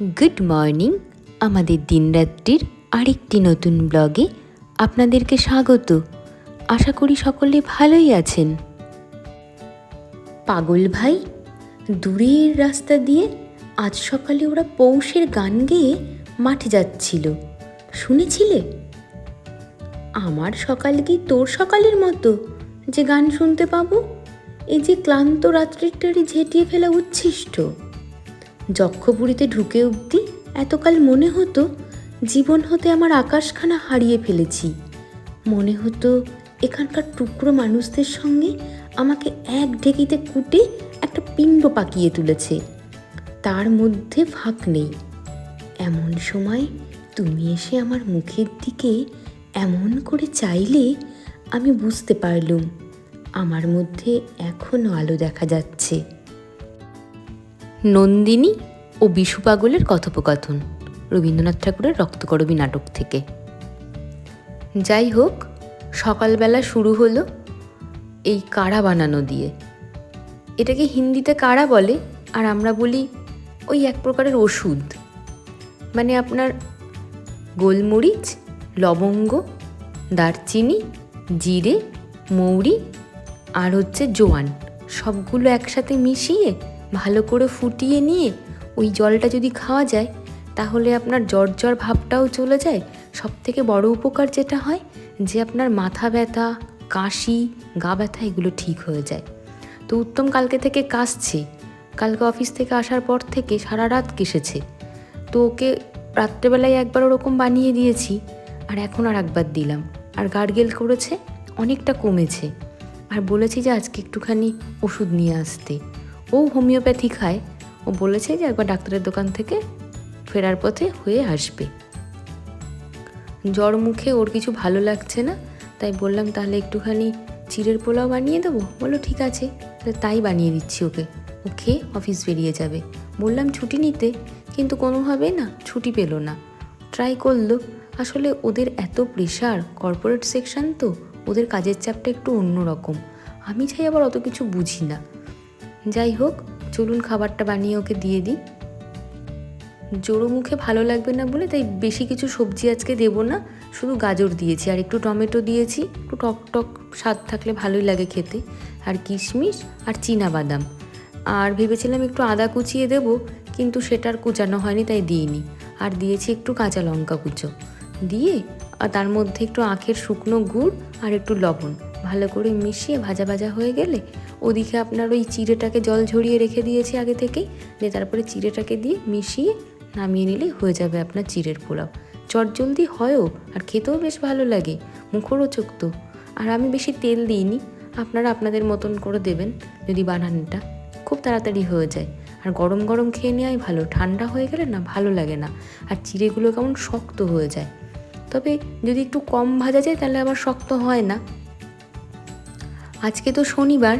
Good morning. আমাদের দিনরাত্রির আরেকটি নতুন ব্লগে আপনাদেরকে স্বাগত। আশা করি সকলে ভালোই আছেন। পাগল ভাই, দূরের রাস্তা দিয়ে আজ সকালে ওরা পৌষের গান গেয়ে মাঠে যাচ্ছিল। শুনেছিলে? আমার সকাল কি তোর সকালের মতো যে গান শুনতে পাবো? এই যে ক্লান্ত রাত্রিটারি ঝেঁটিয়ে ফেলা উচ্ছিষ্ট। যক্ষপুরীতে ঢুকে অবধি এতকাল মনে হতো জীবন হতে আমার আকাশখানা হারিয়ে ফেলেছি। মনে হতো এখানকার টুকরো মানুষদের সঙ্গে আমাকে এক ঢেকিতে কুটে একটা পিণ্ড পাকিয়ে তুলেছে। তার মধ্যে ফাঁক নেই। এমন সময় তুমি এসে আমার মুখের দিকে এমন করে চাইলে আমি বুঝতে পারলুম। আমার মধ্যে এখনও আলো দেখা যাচ্ছে। নন্দিনী ও বিশু পাগলের কথোপকথন। রবীন্দ্রনাথ ঠাকুরের রক্তকরবী নাটক থেকে। যাই হোক, সকালবেলা শুরু হলো এই কাড়া বানানো দিয়ে। এটাকে হিন্দিতে কাড়া বলে, আর আমরা বলি ওই এক প্রকারের ওষুধ। মানে আপনার গোলমরিচ, লবঙ্গ, দারচিনি, জিরে, মৌরি, আর হচ্ছে জোয়ান। সবগুলো একসাথে মিশিয়ে ভালো করে ফুটিয়ে নিয়ে ওই জলটা যদি খাওয়া যায়, তাহলে আপনার জ্বর জ্বর ভাবটাও চলে যায়। সব থেকে বড় উপকার যেটা হয়, যে আপনার মাথা ব্যথা, কাশি, গা ব্যথা এগুলো ঠিক হয়ে যায়। তো উত্তম কালকে থেকে কাশছে। কালকে অফিস থেকে আসার পর থেকে সারা রাত কেসেছে তো ওকে রাত্রেবেলায় একবার ওরকম বানিয়ে দিয়েছি, আর এখন আর একবার দিলাম। আর গার্গেল করেছে, অনেকটা কমেছে। আর বলেছি যে আজকে একটুখানি ওষুধ নিয়ে আসতে। ও হোমিওপ্যাথি খায় ও বলেছে যে একবার ডাক্তারের দোকান থেকে ফেরার পথে হয়ে আসবে। জ্বর মুখে ওর কিছু ভালো লাগছে না, তাই বললাম, তাহলে একটুখানি চিড়ের পোলাও বানিয়ে দেবো? বলল, ঠিক আছে। তাই বানিয়ে দিচ্ছি ওকে। ও খেয়ে অফিস বেরিয়ে যাবে। বললাম, ছুটি নিতে। কিন্তু কোনোভাবে না, ছুটি পেল না। ট্রাই করল। আসলে ওদের এত প্রেশার, কর্পোরেট সেকশন তো, ওদের কাজের চাপটা একটু অন্যরকম। আমি চাই আবার অত কিছু বুঝি না। যাই হোক, চলুন খাবারটা বানিয়ে ওকে দিয়ে দিই। জোড়ো মুখে ভালো লাগবে না বলে তাই বেশি কিছু সবজি আজকে দেবো না, শুধু গাজর দিয়েছি আর একটু টমেটো দিয়েছি, একটু টক টক স্বাদ থাকলে ভালোই লাগে খেতে। আর কিশমিশ আর চীনা বাদাম আর ভেবেছিলাম একটু আদা কুচিয়ে দেবো, কিন্তু সেটার কুচানো হয়নি তাই দিইনি। আর দিয়েছি একটু কাঁচা লঙ্কা কুচো। দিয়ে, আর তার মধ্যে একটু আখের শুকনো গুড় আর একটু লবণ। ভালো করে মিশিয়ে ভাজা ভাজা হয়ে গেলে ওদিকে আপনার ওই চিড়েটাকে জল ঝরিয়ে রেখে দিয়েছি আগে থেকেই। দিয়ে তারপরে চিড়েটাকে দিয়ে মিশিয়ে নামিয়ে নিলেই হয়ে যাবে আপনার চিড়ের পোলাও। চটজলদি হয়ও, আর খেতেও বেশ ভালো লাগে মুখরোচক তো আর আমি বেশি তেল দিইনি, আপনারা আপনাদের মতন করে দেবেন, যদি বানানটা। খুব তাড়াতাড়ি হয়ে যায়। আর গরম গরম খেয়ে নেওয়াই ভালো, ঠান্ডা হয়ে গেলে না ভালো লাগে না। আর চিড়েগুলো কেমন শক্ত হয়ে যায়। তবে যদি একটু কম ভাজা যায় তাহলে আবার শক্ত হয় না। আজকে তো শনিবার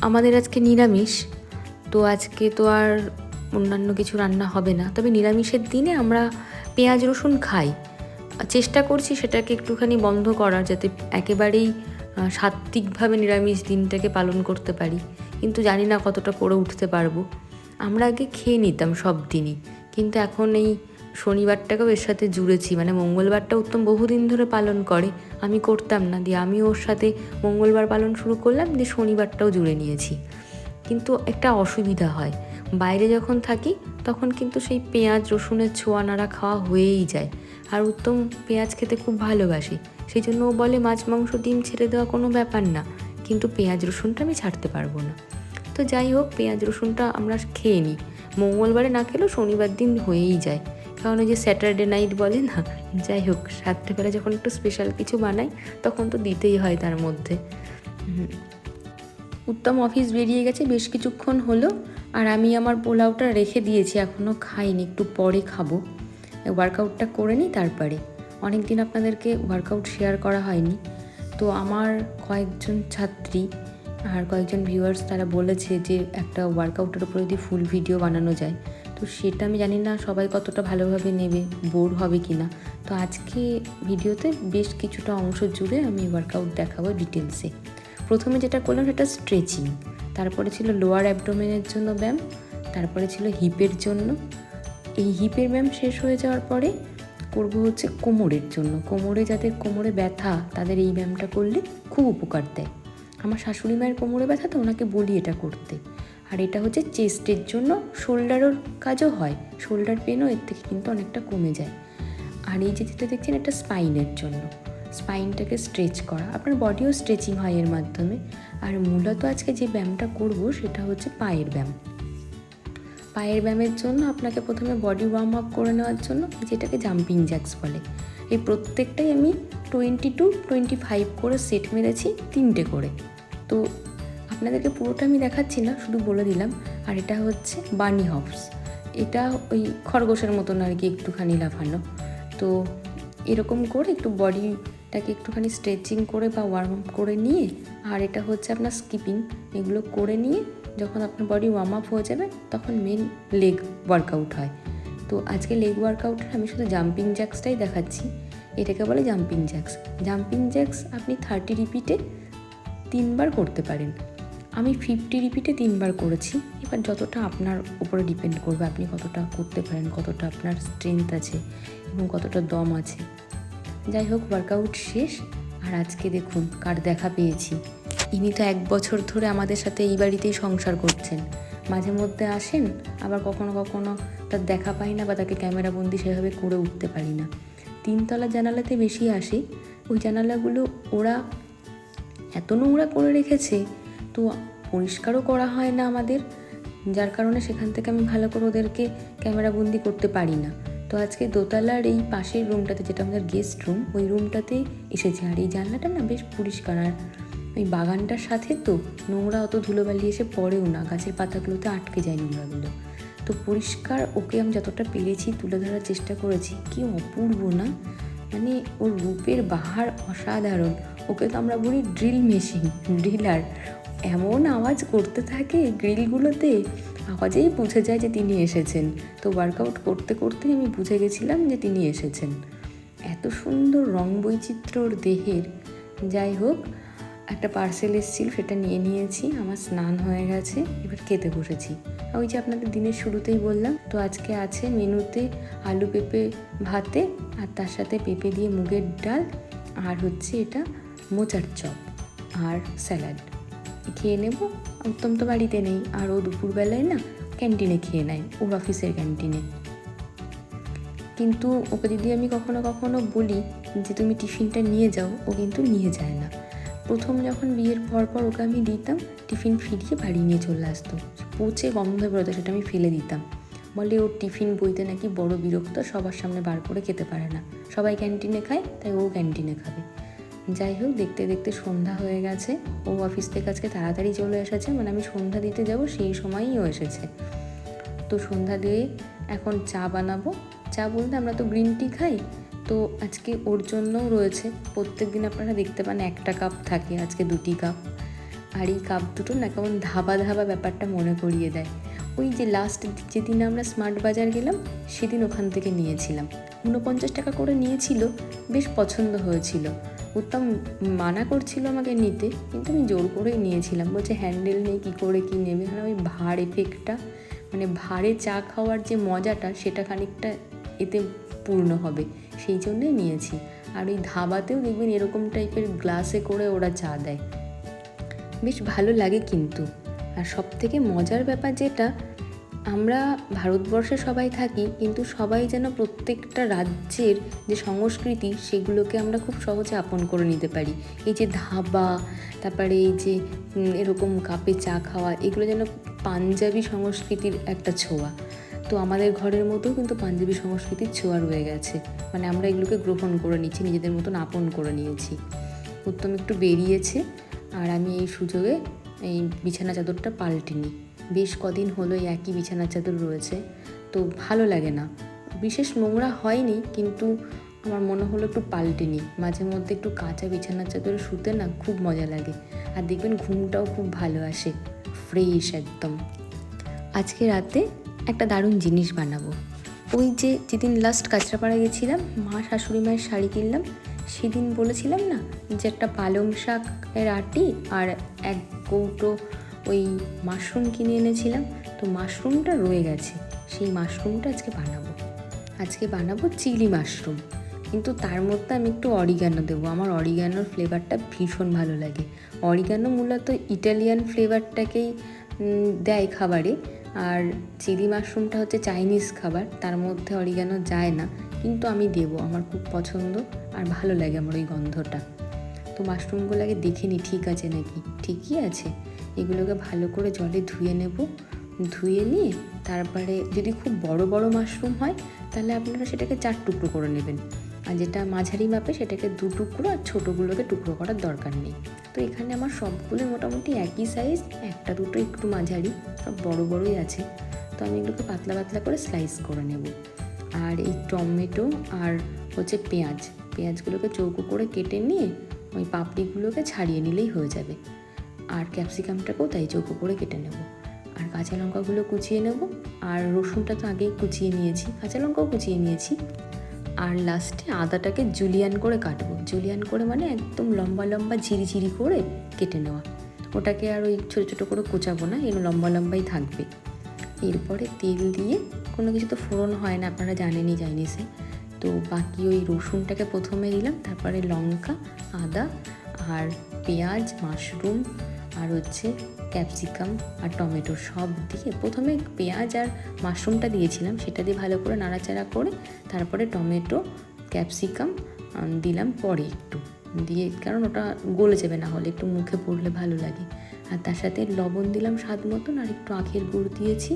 আমাদের আজকে নিরামিষ, তো আজকে তো আর অন্যান্য কিছু রান্না হবে না। তবে নিরামিষের দিনে আমরা পেঁয়াজ রসুন খাই। চেষ্টা করছি সেটাকে একটুখানি বন্ধ করার যাতে একেবারেই সাত্ত্বিকভাবে নিরামিষ দিনটাকে পালন করতে পারি। কিন্তু জানি না কতটা করে উঠতে পারব। আমরা আগে খেয়ে নিতাম সব দিনই। কিন্তু এখন এই শনিবারটাকেও এর সাথে জুড়েছি মানে মঙ্গলবারটা উত্তম বহুদিন ধরে পালন করে, আমি করতাম না, দিয়ে আমি ওর সাথে মঙ্গলবার পালন শুরু করলাম, দিয়ে শনিবারটাও জুড়ে নিয়েছি। কিন্তু একটা অসুবিধা হয়, বাইরে যখন থাকি, তখন কিন্তু সেই পেঁয়াজ, রসুনের ছোঁয়া, নাড়া খাওয়া হয়েই যায়, আর উত্তম পেঁয়াজ খেতে খুব ভালোবাসি, সেই জন্য ও বলে মাছ, মাংস, ডিম ছেড়ে দেওয়া কোনো ব্যাপার না, কিন্তু পেঁয়াজ, রসুনটা আমি ছাড়তে পারব না। তো যাই হোক, পেঁয়াজ, রসুনটা আমরা খেয়ে নিই, মঙ্গলবারে না খেলেও শনিবার দিন হয়েই যায়। কারণ ওই যে স্যাটারডে নাইট বলে না? যাই হোক, রাত্রেবেলা যখন একটু স্পেশাল কিছু বানাই, তখন তো দিতেই হয় তার মধ্যে। উত্তম অফিস বেরিয়ে গেছে, বেশ কিছুক্ষণ হলো, আর আমি আমার পোলাওটা রেখে দিয়েছি এখনও খাইনি, একটু পরে খাব। ওয়ার্কআউটটা করে নিই তারপরে। অনেক দিন আপনাদেরকে ওয়ার্কআউট শেয়ার করা হয়নি। তো আমার কয়েকজন ছাত্রী আর কয়েকজন ভিউয়ার্স তারা বলেছে যে একটা ওয়ার্কআউটের উপরে যদি ফুল ভিডিও বানানো যায় তো সেটা আমি জানি না সবাই কতটা ভালোভাবে নেবে, বোর হবে কি না তো আজকে ভিডিওতে বেশ কিছুটা অংশ জুড়ে আমি ওয়ার্কআউট দেখাবো ডিটেলসে প্রথমে যেটা করলাম সেটা স্ট্রেচিং তারপরে ছিল লোয়ার অ্যাবডোমেনের জন্য ব্যায়াম, তারপরে ছিল হিপের জন্য। এই হিপের ব্যায়াম শেষ হয়ে যাওয়ার পরে করব হচ্ছে কোমরের জন্য। কোমরে যাদের কোমরে ব্যথা, তাদের এই ব্যায়ামটা করলে খুব উপকার দেয়। আমার শাশুড়ি মায়ের কোমরে ব্যথা তো ওনাকে বলি এটা করতে। আর এটা হচ্ছে চেস্টের জন্য শোল্ডারের কাজও হয়। শোল্ডার পেনও এর থেকে কিন্তু অনেকটা কমে যায়। আর এই যে যেটা দেখছেন এটা স্পাইনের জন্য। স্পাইনটাকে স্ট্রেচ করা। আপনার বডিও স্ট্রেচিং হয় এর মাধ্যমে। আর মূলত আজকে যে ব্যায়ামটা করব সেটা হচ্ছে পায়ের ব্যায়াম। পায়ের ব্যায়ামের জন্য আপনাকে প্রথমে বডি ওয়ার্ম আপ করে নেওয়ার জন্য যেটাকে জাম্পিং জ্যাক্স বলে। এই প্রত্যেকটাই আমি টোয়েন্টি টু টোয়েন্টি ফাইভ করে সেট মেরেছি তিনটে করে। তো আপনাদেরকে পুরোটা আমি দেখাচ্ছি না, শুধু বলে দিলাম। আর এটা হচ্ছে বানি হপস এটা ওই খরগোশের মতন আর কি একটুখানি লাফানো। তো এরকম করে একটু বডিটাকে একটুখানি স্ট্রেচিং করে বা ওয়ার্ম আপ করে নিয়ে, আর এটা হচ্ছে আপনার স্কিপিং এগুলো করে নিয়ে যখন আপনার বডি ওয়ার্ম আপ হয়ে যাবে, তখন মেন লেগ ওয়ার্কআউট হয়। তো আজকে লেগ ওয়ার্কআউটের আমি শুধু জাম্পিং জ্যাক্সটাই দেখাচ্ছি। এটাকে বলে জাম্পিং জ্যাক্স জাম্পিং জ্যাক্স আপনি থার্টি রিপিটে তিনবার করতে পারেন। আমি ফিফটি রিপিটে তিনবার করেছি। এবার যতটা আপনার উপরে ডিপেন্ড করবে, আপনি কতটা করতে পারেন, কতটা আপনার স্ট্রেংথ আছে এবং কতটা দম আছে। যাই হোক ওয়ার্কআউট শেষ। আর আজকে দেখুন কার দেখা পেয়েছি। ইনি তো এক বছর ধরে আমাদের সাথে এই বাড়িতেই সংসার করছেন। মাঝে মধ্যে আসেন, আবার কখনো কখনো তার দেখা পাই না বা তাকে ক্যামেরা বন্দি সেভাবে করে উঠতে পারি না। তিনতলা জানালাতে বেশি আসি। ওই জানালাগুলো ওরা এত নোংরা করে রেখেছে তো পরিষ্কারও করা হয় না আমাদের। যার কারণে সেখান থেকে আমি ভালো করে ওদেরকে ক্যামেরা বন্দি করতে পারি না। তো আজকে দোতলার এই পাশের রুমটাতে যেটা আমাদের গেস্ট রুম, ওই রুমটাতে এসেছে। আর এই জানলাটা না বেশ পরিষ্কার। আর ওই বাগানটার সাথে তো নোংরা অত ধুলোবালি এসে পড়েও না। গাছের পাতাগুলোতে আটকে যায় নোংরাগুলো। তো পরিষ্কার ওকে আমি যতটা পেরেছি তুলে ধরার চেষ্টা করেছি। কি অপূর্ব না? মানে ওর রূপের বাহার অসাধারণ। ওকে তো আমরা বলি ড্রিল মেশিন, ড্রিলার। এমন আওয়াজ করতে থাকে গ্রিলগুলোতে। আওয়াজেই বুঝে যায় যে তিনি এসেছেন। তো ওয়ার্কআউট করতে করতে আমি বুঝে গেছিলাম যে তিনি এসেছেন। এত সুন্দর রং বৈচিত্র্যর দেহের। যাই হোক, একটা পার্সেল এসেছিল, সেটা নিয়ে নিয়েছি। আমার স্নান হয়ে গেছে, এবার খেতে বসেছি। ওই যে আপনাদের দিনের শুরুতেই বললাম, তো আজকে আছে মেনুতে আলু পেঁপে ভাতে, আর তার সাথে পেঁপে দিয়ে মুগের ডাল, আর হচ্ছে এটা মোচার চপ, আর স্যালাড। খেয়ে নেব। উত্তম তো বাড়িতে নেই। আর ও দুপুরবেলায় না ক্যান্টিনে খেয়ে নেয়, ওর অফিসের ক্যান্টিনে। কিন্তু ওকে যদি আমি কখনো কখনো বলি যে, তুমি টিফিনটা নিয়ে যাও ও কিন্তু নিয়ে যায় না। প্রথম যখন বিয়ের পর পর ওকে আমি দিতাম, টিফিন ফিরিয়ে বাড়ি নিয়ে চলে আসতো। পচে গন্ধ বেরোতো, সেটা আমি ফেলে দিতাম। বলে, ওর টিফিন বইতে নাকি বড় বিরক্ত, সবার সামনে বার করে খেতে পারে না। সবাই ক্যান্টিনে খায়, তাই ও ক্যান্টিনে খাবে। যাই হোক, দেখতে দেখতে সন্ধ্যা হয়ে গেছে। ও অফিস থেকে আজকে তাড়াতাড়ি চলে এসেছে মানে আমি সন্ধ্যা দিতে যাব, সেই সময়ই ও এসেছে। তো সন্ধ্যা দিয়ে এখন চা বানাবো। চা বলতে আমরা তো গ্রিন টি খাই, তো আজকে ওর জন্যও রয়েছে। প্রত্যেক দিন আপনারা দেখতে পান, একটা কাপ থাকে আজকে দুটি কাপ। আর এই কাপ দুটো না কেমন ধাবা ধাবা ব্যাপারটা মনে করিয়ে দেয়। ওই যে লাস্ট যেদিন আমরা স্মার্ট বাজার গেলাম, সেদিন ওখান থেকে নিয়েছিলাম। ঊনপঞ্চাশ টাকা করে নিয়েছিল, বেশ পছন্দ হয়েছিল। উত্তম মানা করছিল আমাকে নিতে, কিন্তু আমি জোর করেই নিয়েছিলাম। বলছে হ্যান্ডেল নেই, কী করে, কী নেবে মানে ওই ভার এফেক্টটা মানে ভারে চা খাওয়ার যে মজাটা, সেটা খানিকটা এতে পূর্ণ হবে। সেই জন্যই নিয়েছি। আর ওই ধাবাতেও দেখবেন এরকম টাইপের গ্লাসে করে ওরা চা দেয়। বেশ ভালো লাগে কিন্তু। আর সব থেকে মজার ব্যাপার যেটা আমরা ভারতবর্ষে সবাই থাকি, কিন্তু সবাই যেন প্রত্যেকটা রাজ্যের যে সংস্কৃতি, সেগুলোকে আমরা খুব সহজে আপন করে নিতে পারি। এই যে ধাবা, তারপরে এই যে এরকম কাপে চা খাওয়া, এগুলো যেন পাঞ্জাবি সংস্কৃতির একটা ছোঁয়া। তো আমাদের ঘরের মতো কিন্তু পাঞ্জাবি সংস্কৃতির ছোঁয়া রয়ে গেছে। মানে আমরা এগুলোকে গ্রহণ করে নিচ্ছি, নিজেদের মতন আপন করে নিয়েছি। উত্তম একটু বেরিয়েছে, আর আমি এই সুযোগে এই বিছানা চাদরটা পাল্টে নিই। বেশ কদিন হলো একই বিছানার চাদর রয়েছে, তো ভালো লাগে না। বিশেষ নোংরা হয়নি, কিন্তু আমার মনে হলো একটু পাল্টে নিই। মাঝে মধ্যে একটু কাঁচা বিছানার চাদরে শুতে না খুব মজা লাগে, আর দেখবেন ঘুমটাও খুব ভালো আসে, ফ্রেশ একদম। আজকে রাতে একটা দারুণ জিনিস বানাবো। ওই যে যেদিন লাস্ট কাঁচরাপাড়া গেছিলাম, মা শাশুড়ি মায়ের শাড়ি কিনলাম, সেদিন বলেছিলাম না যে একটা পালং শাকের আটি আর এক কৌটো ওই মাশরুম কিনে এনেছিলাম, তো মাশরুমটা রয়ে গেছে। সেই মাশরুমটা আজকে বানাবো। আজকে বানাবো চিলি মাশরুম কিন্তু তার মধ্যে আমি একটু অরিগানো দেবো। আমার অরিগানোর ফ্লেভারটা ভীষণ ভালো লাগে। অরিগানো মূলত ইটালিয়ান ফ্লেভারটাকেই দেয় খাবারে। আর চিলি মাশরুমটা হচ্ছে চাইনিজ খাবার। তার মধ্যে অরিগানো যায় না। কিন্তু আমি দেবো। আমার খুব পছন্দ আর ভালো লাগে আমার ওই গন্ধটা। তো মাশরুমগুলোকে দেখে নিই ঠিক আছে নাকি? ঠিকই আছে? এগুলোকে ভালো করে জলে ধুয়ে নেব। ধুয়ে নিয়ে তারপরে যদি খুব বড় বড় মাশরুম হয়, তাহলে আপনারা সেটাকে চার টুকরো করে নেবেন। আর যেটা মাঝারি মাপে সেটাকে দু টুকরো আর ছোটোগুলোকে টুকরো করার দরকার নেই। তো এখানে আমার সবগুলো মোটামুটি একই সাইজ একটা দুটো একটু মাঝারি, সব বড় বড়ই আছে। তো আমি এগুলোকে পাতলা পাতলা করে স্লাইস করে নেব। আর এই টমেটো আর হচ্ছে পেঁয়াজ, পেঁয়াজগুলোকে চৌকো করে কেটে নিয়ে ওই পাপড়িগুলোকে ছাড়িয়ে নিলেই হয়ে যাবে। আর ক্যাপসিকামটাকেও তাই চৌকো করে কেটে নেব। আর কাঁচা লঙ্কাগুলো কুচিয়ে নেব। আর রসুনটা তো আগেই কুচিয়ে নিয়েছি, কাঁচা লঙ্কাও কুচিয়ে নিয়েছি। আর লাস্টে আদাটাকে জুলিয়ান করে কাটবো। জুলিয়ান করে মানে একদম লম্বা লম্বা ঝিরি ঝিরি করে কেটে নেওয়া। ওটাকে আর ওই ছোটো ছোটো করে কোচাবো না এগুলো লম্বা লম্বাই থাকবে। এরপরে তেল দিয়ে, কোনো কিছু তো ফোড়ন হয় না, আপনারা জানেনই চাইনিজে। তো বাকি ওই রসুনটাকে প্রথমে দিলাম, তারপরে লঙ্কা, আদা আর পেঁয়াজ, মাশরুম আর হচ্ছে ক্যাপসিকাম আর টমেটো সব দিয়ে প্রথমে পেঁয়াজ আর মাশরুমটা দিয়েছিলাম, সেটা দিয়ে ভালো করে নাড়াচাড়া করে তারপরে টমেটো, ক্যাপসিকাম দিলাম পরে একটু। দিয়ে কারণ ওটা গলে যাবে না হলে, একটু মুখে পড়লে ভালো লাগে। আর তার সাথে লবণ দিলাম স্বাদ মতন আর একটু আখের গুড় দিয়েছি।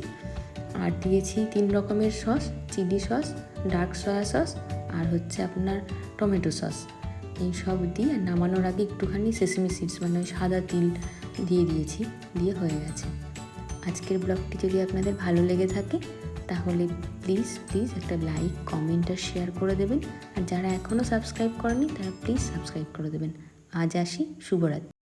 আর দিয়েছি তিন রকমের sauce, chilli sauce, dark soya sauce আর হচ্ছে আপনার টমেটো সস। এই সব দিয়ে নামানোর আগে একটুখানি সেসমি সিডস মানে ওই সাদা তিল দিয়ে দিয়েছি, দিয়ে হয়ে গেছে। আজকের ব্লগটি যদি আপনাদের ভালো লেগে থাকে, তাহলে প্লিজ প্লিজ একটা লাইক কমেন্ট আর শেয়ার করে দেবেন। আর যারা এখনও সাবস্ক্রাইব করেনি তারা প্লিজ সাবস্ক্রাইব করে দেবেন। আজ আসি, শুভরাত্রি।